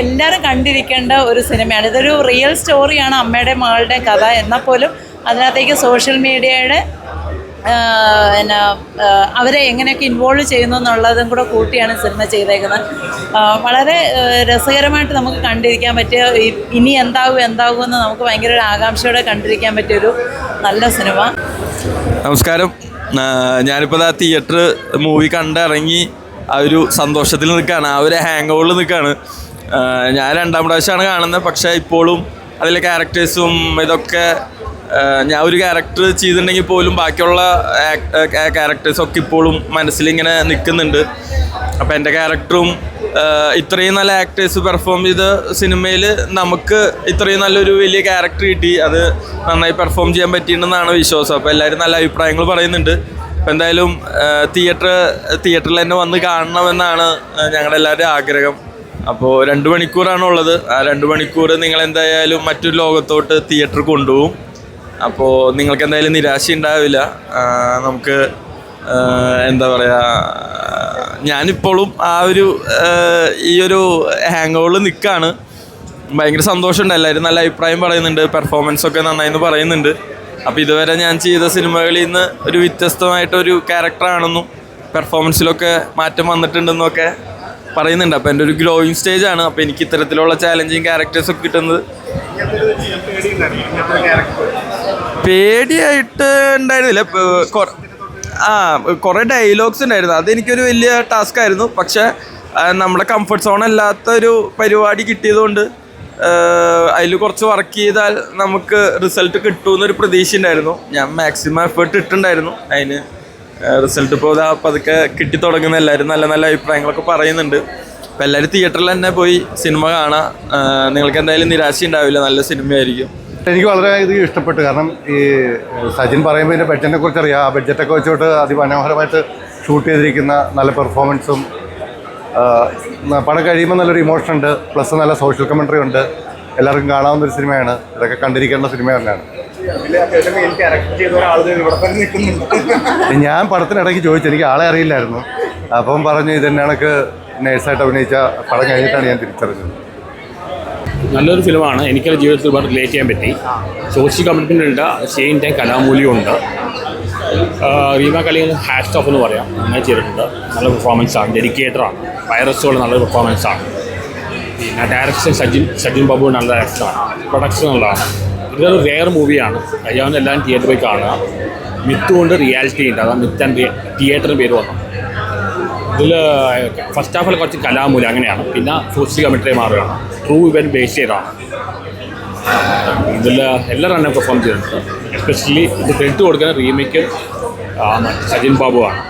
എല്ലാവരും കണ്ടിരിക്കേണ്ട ഒരു സിനിമയാണ്. ഇതൊരു റിയൽ സ്റ്റോറിയാണ് അമ്മയുടെ മകളുടെ കഥ എന്നാൽ പോലും അതിനകത്തേക്ക് സോഷ്യൽ മീഡിയയുടെ പിന്നെ അവരെ എങ്ങനെയൊക്കെ ഇൻവോൾവ് ചെയ്യുന്നു എന്നുള്ളതും കൂടെ കൂട്ടിയാണ് സിനിമ ചെയ്തേക്കുന്നത്. വളരെ രസകരമായിട്ട് നമുക്ക് കണ്ടിരിക്കാൻ പറ്റിയ ഇനി എന്താകും എന്ന് നമുക്ക് ഭയങ്കര ഒരു ആകാംക്ഷയോടെ കണ്ടിരിക്കാൻ പറ്റിയൊരു നല്ല സിനിമ. നമസ്കാരം. ഞാനിപ്പോൾ ആ തിയേറ്റർ മൂവി കണ്ടിറങ്ങി ആ ഒരു സന്തോഷത്തിൽ നിൽക്കുകയാണ് ആ ഒരു ഹാങ് ഓവറിൽ നിൽക്കുകയാണ് ഞാൻ രണ്ടാം പ്രാവശ്യമാണ് കാണുന്നത്. പക്ഷേ ഇപ്പോഴും അതിലെ ക്യാരക്ടേഴ്സും ഇതൊക്കെ ഞാൻ ഒരു ക്യാരക്ടർ ചെയ്തിട്ടുണ്ടെങ്കിൽ പോലും ബാക്കിയുള്ള ക്യാരക്ടേഴ്സൊക്കെ ഇപ്പോഴും മനസ്സിലിങ്ങനെ നിൽക്കുന്നുണ്ട്. അപ്പോൾ എന്റെ ക്യാരക്ടറും ഇത്രയും നല്ല ആക്ടേഴ്സ് പെർഫോം ചെയ്ത സിനിമയിൽ നമുക്ക് ഇത്രയും നല്ലൊരു വലിയ ക്യാരക്ടർ കിട്ടി. അത് നന്നായി പെർഫോം ചെയ്യാൻ പറ്റിയിട്ടുണ്ടെന്നാണ് വിശ്വാസം. അപ്പോൾ എല്ലാവരും നല്ല അഭിപ്രായങ്ങൾ പറയുന്നുണ്ട്. അപ്പോൾ എന്തായാലും തിയേറ്റർ തിയേറ്ററിൽ തന്നെ വന്ന് കാണണമെന്നാണ് ഞങ്ങളുടെ എല്ലാവരുടെയും ആഗ്രഹം. അപ്പോൾ രണ്ട് മണിക്കൂറാണ് ഉള്ളത്. ആ രണ്ട് മണിക്കൂർ നിങ്ങൾ എന്തായാലും മറ്റൊരു ലോകത്തോട്ട് തിയേറ്റർ കൊണ്ടുപോകും. അപ്പോൾ നിങ്ങൾക്ക് എന്തായാലും നിരാശ ഉണ്ടാവില്ല. നമുക്ക് എന്താ പറയുക ഞാനിപ്പോഴും ആ ഒരു ഈ ഒരു ഹാങ് ഓവറിൽ നിൽക്കുകയാണ് ഭയങ്കര സന്തോഷമുണ്ട്. എല്ലാവരും നല്ല അഭിപ്രായം പറയുന്നുണ്ട്. പെർഫോമൻസ് ഒക്കെ നന്നായിന്ന് പറയുന്നുണ്ട്. അപ്പോൾ ഇതുവരെ ഞാൻ ചെയ്ത സിനിമകളിൽ നിന്ന് ഒരു വ്യത്യസ്തമായിട്ടൊരു ക്യാരക്ടറാണെന്നും പെർഫോമൻസിലൊക്കെ മാറ്റം വന്നിട്ടുണ്ടെന്നൊക്കെ പറയുന്നുണ്ട്. അപ്പോൾ എന്റെ ഒരു ഗ്രോയിങ് സ്റ്റേജ് ആണ്. അപ്പോൾ എനിക്ക് ഇത്തരത്തിലുള്ള ചാലഞ്ചിങ് ക്യാരക്ടേഴ്സൊക്കെ കിട്ടുന്നത്. പേടിയായിട്ട് ഉണ്ടായിരുന്നില്ല. ആ കുറേ ഡയലോഗ്സ് ഉണ്ടായിരുന്നു. അതെനിക്കൊരു വലിയ ടാസ്ക് ആയിരുന്നു. പക്ഷേ നമ്മുടെ കംഫർട്ട് സോൺ അല്ലാത്ത ഒരു പരിപാടി കിട്ടിയതുകൊണ്ട് അതിൽ കുറച്ച് വർക്ക് ചെയ്താൽ നമുക്ക് റിസൾട്ട് കിട്ടുമെന്നൊരു പ്രതീക്ഷ ഉണ്ടായിരുന്നു ഞാൻ മാക്സിമം എഫേർട്ട് ഇട്ടുണ്ടായിരുന്നു അതിന് റിസൾട്ട് ഇപ്പോൾ ഇതാ പതുക്കെ കിട്ടി തുടങ്ങുന്ന എല്ലാവരും നല്ല നല്ല അഭിപ്രായങ്ങളൊക്കെ പറയുന്നുണ്ട്. അപ്പോൾ എല്ലാവരും തിയേറ്ററിൽ തന്നെ പോയി സിനിമ കാണാം. നിങ്ങൾക്ക് എന്തായാലും നിരാശ ഉണ്ടാവില്ല. നല്ല സിനിമയായിരിക്കും. എനിക്ക് വളരെ ഇത് ഇഷ്ടപ്പെട്ടു. കാരണം ഈ സജിൻ പറയുമ്പോൾ ഇതിന്റെ ബഡ്ജറ്റിനെ കുറിച്ച് അറിയാം. ആ ബഡ്ജറ്റൊക്കെ വെച്ചോട്ട് അതിമനോഹരമായിട്ട് ഷൂട്ട് ചെയ്തിരിക്കുന്ന നല്ല പെർഫോമൻസും പടം കഴിയുമ്പോൾ നല്ലൊരു ഇമോഷൻ ഉണ്ട്. പ്ലസ് നല്ല സോഷ്യൽ കമൻട്രി ഉണ്ട്. എല്ലാവർക്കും കാണാവുന്ന ഒരു സിനിമയാണ് ഇതൊക്കെ കണ്ടിരിക്കേണ്ട സിനിമ തന്നെയാണ്. ഞാൻ പടത്തിനിടയ്ക്ക് ചോദിച്ചു എനിക്ക് ആളെ അറിയില്ലായിരുന്നു അപ്പം പറഞ്ഞു ഇതെന്നെ കണക്ക് നേഴ്സായിട്ട് അഭിനയിച്ച പടം കഴിഞ്ഞിട്ടാണ് ഞാൻ തിരിച്ചറിഞ്ഞത് നല്ലൊരു ഫിലിമാണ് എനിക്കത് ജീവിതത്തിൽ ഒരുപാട് റിലേറ്റ് ചെയ്യാൻ പറ്റി സോഷ്യൽ കമ്മിറ്റ്മെന്റ് ഉണ്ട് സെയിം ടൈം കലാമൂല്യമുണ്ട് റീമ കളിയിൽ ഹാഷ് ഓഫ് എന്ന് പറയാം നന്നായി ചെയ്തിട്ടുണ്ട് നല്ല പെർഫോമൻസ് ആണ് ഡെഡിക്കേറ്ററാണ് വൈറസുകൾ നല്ല പെർഫോമൻസ് ആണ് പിന്നെ ഡയറക്ഷൻ സജിൻ സജിൻ ബാബു നല്ല ഡയറക്ഷനാണ് പ്രൊഡക്ഷൻ നല്ലതാണ് ഇതൊരു റെയർ മൂവിയാണ് കഴിയാവുന്ന എല്ലാം തിയേറ്ററിൽ പോയി കാണുക. മിത്തുകൊണ്ട് റിയാലിറ്റി ഉണ്ട്. അതാണ് മിത്ത് ആൻഡ് തിയേറ്ററിന് പേര് വന്നു. ഇതിൽ ഫസ്റ്റ് ഹാഫിൽ കുറച്ച് കലാമൂലം അങ്ങനെയാണ്. പിന്നെ സോഷ്യൽ കമ്മിറ്ററി മാറുകയാണ്. ട്രൂ ഇവൻ ബേസ് ചെയ്താണ് ഇതിൽ എല്ലാ റണ്ണും പെർഫോം ചെയ്തിട്ടുണ്ട്. എസ്പെഷ്യലി ഇത് ക്രെഡിറ്റ് കൊടുക്കുന്ന റീമേക്ക് സജിൻ ബാബുവാണ്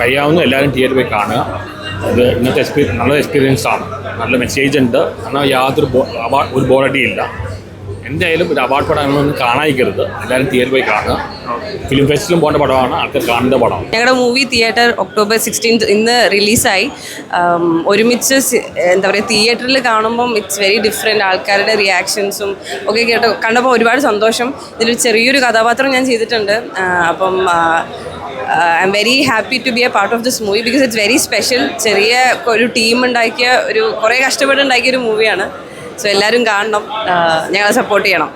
കഴിയാവുന്ന എല്ലാവരും തിയേറ്ററിൽ പോയി കാണുക. ഇത് ഇന്നത്തെ എക്സ്പീരിയൻസ് നല്ല എക്സ്പീരിയൻസ് ആണ്. നല്ല മെസ്സേജ് ഉണ്ട്. കാരണം യാതൊരു ബോ ഒരു ബോറടിയില്ല എന്തായാലും ഒരു അവാർഡ് പടങ്ങളൊന്നും കാണാതിരിക്കരുത്. എല്ലാവരും തിയേറ്ററിൽ പോയി കാണുക. ഫിലിം ഫെസ്റ്റിലും പോകേണ്ട പടമാണ്. ആൾക്കാർ കാണേണ്ട പടം. ഞങ്ങളുടെ മൂവി തിയേറ്റർ ഒക്ടോബർ സിക്സ്റ്റീൻത്ത് ഇന്ന് റിലീസായി ഒരുമിച്ച് എന്താ പറയുക തിയേറ്ററിൽ കാണുമ്പം ഇറ്റ്സ് വെരി ഡിഫറെന്റ് ആൾക്കാരുടെ റിയാക്ഷൻസും ഒക്കെ കേട്ടോ കണ്ടപ്പോൾ ഒരുപാട് സന്തോഷം. ഇതിലൊരു ചെറിയൊരു കഥാപാത്രം ഞാൻ ചെയ്തിട്ടുണ്ട്. അപ്പം I am very happy to be a part of this movie because it's very special ചെറിയ ഒരു ടീം ഉണ്ടാക്കിയ ഒരു കുറേ കഷ്ടപ്പെട്ട് ഉണ്ടാക്കിയ ഒരു മൂവിയാണ് സോ എല്ലാവരും കാണണം. ഞങ്ങളെ സപ്പോർട്ട് ചെയ്യണം.